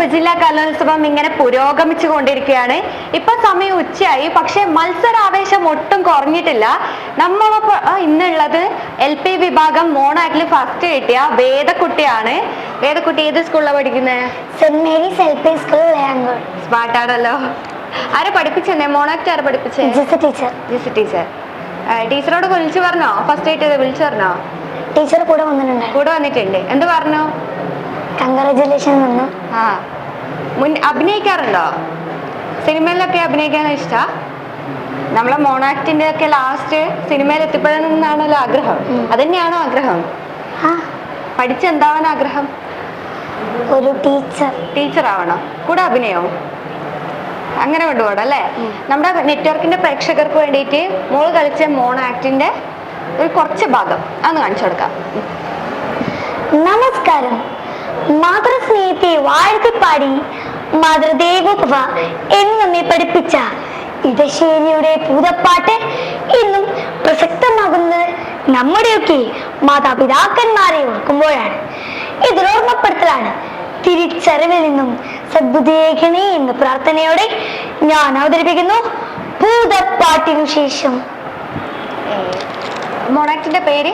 ഉപജില്ലാ കലോത്സവം ഇങ്ങനെ പുരോഗമിച്ചു കൊണ്ടിരിക്കുകയാണ് ഇപ്പൊ സമയം ഉച്ചയായി. പക്ഷെ മത്സരാവേശം ഒട്ടും കുറഞ്ഞിട്ടില്ല. നമ്മളൊപ്പം ആ, ഇന്നുള്ളത് എൽ പി വിഭാഗം മോണാക്ടിൽ ഫസ്റ്റ് കിട്ടിയ വേദക്കുട്ടിയാണ്. വേദക്കുട്ടി ഏത് സ്കൂളിലാണ് പഠിക്കുന്നത് Saint Mary's L P school സ്മാർട്ടാണല്ലോ ആരെ പഠിപ്പിച്ചെന്നേ? മോണാക്ട് ആരെ പഠിപ്പിച്ചേ? ടീച്ചർ. ജിസ് ടീച്ചർ. ടീച്ചറോട് വിളിച്ചു പറഞ്ഞോ? ഫസ്റ്റ് ആയിട്ട് വിളിച്ചു പറഞ്ഞോ? ടീച്ചർ കൂടെ വന്നിട്ടുണ്ട്. കൂടെ വന്നിട്ടുണ്ട്. എന്ത് പറഞ്ഞു? കൺഗ്രാചുലേഷൻ എന്ന് ആ. മുൻ അഭിനയിക്കാറുണ്ടോ? സിനിമയിലൊക്കെ അഭിനയിക്കാൻ ഇഷ്ട? നമ്മളെ മോണാക്ടിന്റെ ഒക്കെ ലാസ്റ്റ് സിനിമയിൽ എത്തിപ്പെടണമെന്നാണല്ലോ ആഗ്രഹം. അതന്നെയാണോ ആഗ്രഹം? പഠിച്ചെന്താവാൻ ആഗ്രഹം? ഒരു ടീച്ചർ ടീച്ചർ ആവണം? കൂടെ അഭിനയോ? അങ്ങനെ കൊണ്ടുപോകണം അല്ലേ? നമ്മുടെ നെറ്റ്വർക്കിന്റെ പ്രേക്ഷകർക്ക് വേണ്ടിയിട്ട് മോൾ കളിച്ച മോൺ ആക്ടിന്റെ ഒരു കുറച്ച് ഭാഗം. അന്ന് കാണിച്ചു കൊടുക്കാം. നമസ്കാരം. മാതൃസ്നേഹത്തെ വാഴ്ത്തിപ്പാടി മാതൃദേവോഭവ എന്ന് നമ്മെ പഠിപ്പിച്ച ഇടശ്ശേരിയുടെ പൂതപ്പാട്ട് ഇന്നും പ്രസക്തമാകുന്നത് നമ്മുടെയൊക്കെ മാതാപിതാക്കന്മാരെ ഓർക്കുമ്പോഴാണ്. ഇതിലോർമ്മപ്പെടുത്തലാണ് തിരിച്ചറിവിൽ നിന്നും സദ്ബുദ്ധേഖണേ എന്ന പ്രാർത്ഥനയോടെ ഞാൻ അവതരിപ്പിക്കുന്നു ഭൂതപ്പാട്ടിനു ശേഷം. മൊണാറ്റിന്റെ പേര്?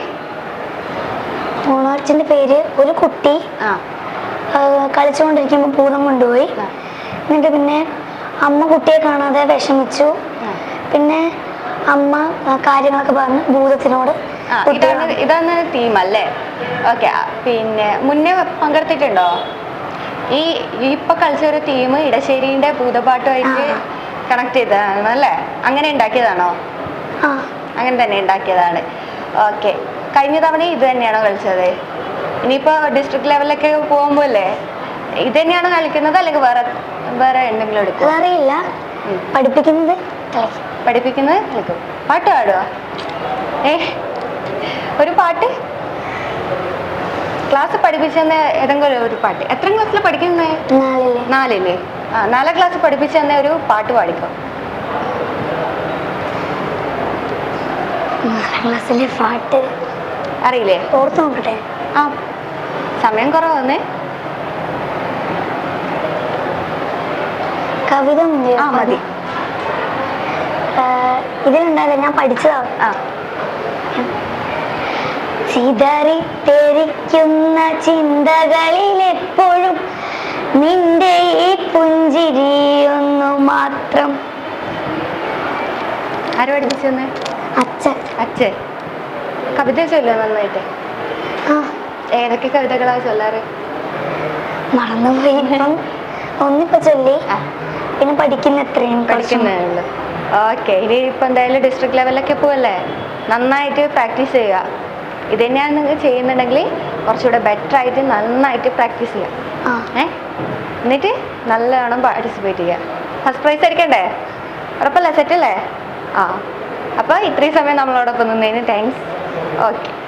മൊണാറ്റിന്റെ പേര് ഒരു കുട്ടി. ആ ആ, കളിച്ചുകൊണ്ടിരിക്കുമ്പോൾ ഭൂതം കൊണ്ടുപോയി. എന്നിട്ട് പിന്നെ അമ്മ കുട്ടിയെ കാണാതെ വിഷമിച്ചു. പിന്നെ അമ്മ കാര്യങ്ങളൊക്കെ പറഞ്ഞു ഭൂതത്തിനോട് ഇതാണ് ഇതാണ് തീം അല്ലേ? ഓക്കെ പിന്നെ മുന്നേ പങ്കെടുത്തിട്ടുണ്ടോ? ഈ ഇപ്പൊ കളിച്ച ഒരു തീം ഇടശ്ശേരിന്റെ ഭൂതപാട്ടുമായിട്ട് കണക്ട് ചെയ്തതാണ് അല്ലേ? അങ്ങനെ ഉണ്ടാക്കിയതാണോ? അങ്ങനെ തന്നെ ഉണ്ടാക്കിയതാണ്. ഓക്കെ കഴിഞ്ഞ തവണ ഇത് തന്നെയാണോ കളിച്ചത്? ഇനിയിപ്പോ ഡിസ്ട്രിക്ട് ലെവലിലൊക്കെ പോകുമ്പോ അല്ലേ ഇത് തന്നെയാണ് കളിക്കുന്നത് അല്ലെങ്കിൽ വേറെ വേറെ എന്തെങ്കിലും എടുക്കും ഉം. പഠിപ്പിക്കുന്നത്? പഠിപ്പിക്കുന്നത് കളിക്കും പാട്ട് പാടുക ഏ ഒരു പാട്ട്? ക്ലാസ് പഠിപ്പിച്ചെന്ന ഏതെങ്കിലും ഒരു പാട്ട്. എത്ര ക്ലാസ്സിൽ പഠിക്കുന്നേ? നാലല്ലേ നാലില്ലേ ആ നാലാം ക്ലാസ് പഠിപ്പിച്ചെന്ന ഒരു പാട്ട് പാടിക്കോ. ക്ലാസ്സിലെ പാട്ട്. അറിയില്ലേ? ഓർത്ത് നോക്കട്ടെ. ആ സമയം കുറവാന്നേ. കവിത ആ മതി. ഇതിലുണ്ടാവില്ല ഞാൻ പഠിച്ചതാണ് ചിതറിത്തെരിക്കുന്ന ചിന്തകളിൽ എപ്പോഴും നിന്റെ ഈ പുഞ്ചിരിയൊന്നു മാത്രം. ആര് പഠിപ്പിച്ചെന്ന്? അച്ഛൻ. അച്ഛൻ. കവിത ചൊല്ലോ നന്നായിട്ട്. ആ. ഏതൊക്കെ കവിതകളാ ചൊല്ലാറ്? മറന്നുപോയി. ഒന്നിപ്പോ ചൊല്ലി. പിന്നെ പഠിക്കുന്ന എത്രയും. പഠിക്കുന്നേ ഉള്ളൂ. ഓക്കെ ഇനി ഇപ്പൊ എന്തായാലും ഡിസ്ട്രിക്ട് ലെവലിലൊക്കെ പോവല്ലേ? നന്നായിട്ട് പ്രാക്ടീസ് ചെയ്യുക. ഇത് തന്നെയാണ് നിങ്ങൾ ചെയ്യുന്നുണ്ടെങ്കിൽ കുറച്ചുകൂടെ ബെറ്റർ ആയിട്ട് നന്നായിട്ട് പ്രാക്ടീസ് ചെയ്യുക. ആ. ഏ? എന്നിട്ട് നല്ലവണ്ണം പാർട്ടിസിപ്പേറ്റ് ചെയ്യുക. ഫസ്റ്റ് പ്രൈസ് അടിക്കണ്ടേ ഉറപ്പല്ലേ? സെറ്റ് അല്ലേ? ആ. അപ്പോൾ ഇത്രയും സമയം നമ്മളോടൊപ്പം നിന്നതിന് താങ്ക്സ് ഓക്കെ.